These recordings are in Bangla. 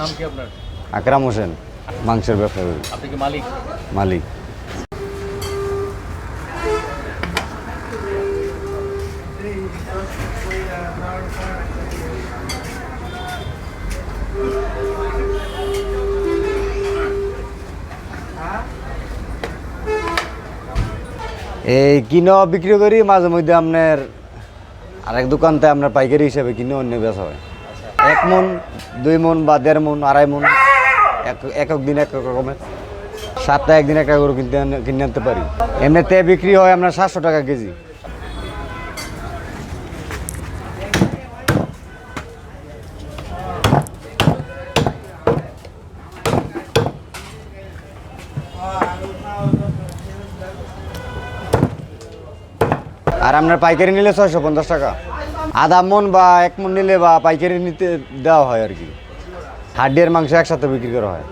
নাম কি আপনার? আকরাম হোসেন মাংসের ব্যবসা করি আপনি কি মালিক? মালিক। এই কিনো বিক্রি করি মাঝে মধ্যে আপনার আরেক দোকানতে আপনার পাইকারি হিসাবে কিনে অন্য বেচা হয়। এক মন, দুই মন বা দেড় মন, আড়াই মন, এক একক দিন এক এক রকমের। সাতটা একদিন একটা গরু কিনতে কিনে আনতে পারি। এমনিতে বিক্রি হয় আপনার সাতশো টাকা কেজি। আর আপনার পাইকারি নিলে ছয়শো পঞ্চাশ টাকা। আধা মন বা এক মন নিলে বা পাইকারি নিতে দেওয়া হয় আর কি। হাড্ডির মাংস একসাথে বিক্রি করা হয়।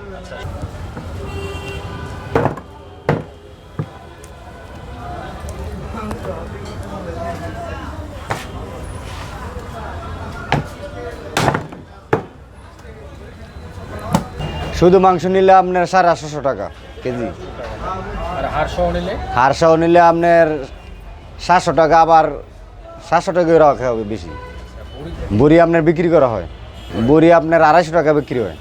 শুধু মাংস নিলে আপনার সাড়ে আটশোশো টাকা কেজি। হাড় সহ নিলে আপনার সাতশো টাকা আবার সাতশো টাকা রাখা হবে বেশি। বুড়ি আপনার বিক্রি করা হয়। বুড়ি আপনার আড়াইশো টাকা বিক্রি হয়।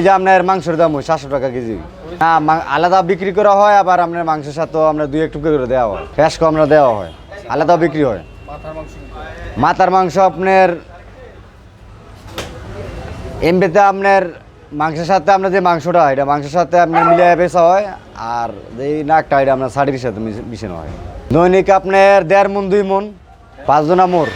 যে আপনার মাংসের দাম হয় সাতশো টাকা কেজি। না আলাদা বিক্রি করা হয়, আবার আপনার মাংসের সাথেও আপনার দুই একটু করে দেওয়া হয়। ফ্যাস কম আমরা দেওয়া হয়। আলাদা বিক্রি হয়। মাথার মাংস আপনার এমবিতে আপনার মাংসের সাথে আপনার যে মাংসটা হয় এটা মাংসের সাথে আপনার মিলিয়ে বেচা হয়, আর এই নাকটা, এটা আপনার শাড়ির সাথে মিশ- মিশানো হয়। দৈনিক আপনার দেড় মন দুই মন পাঁচজনা মোর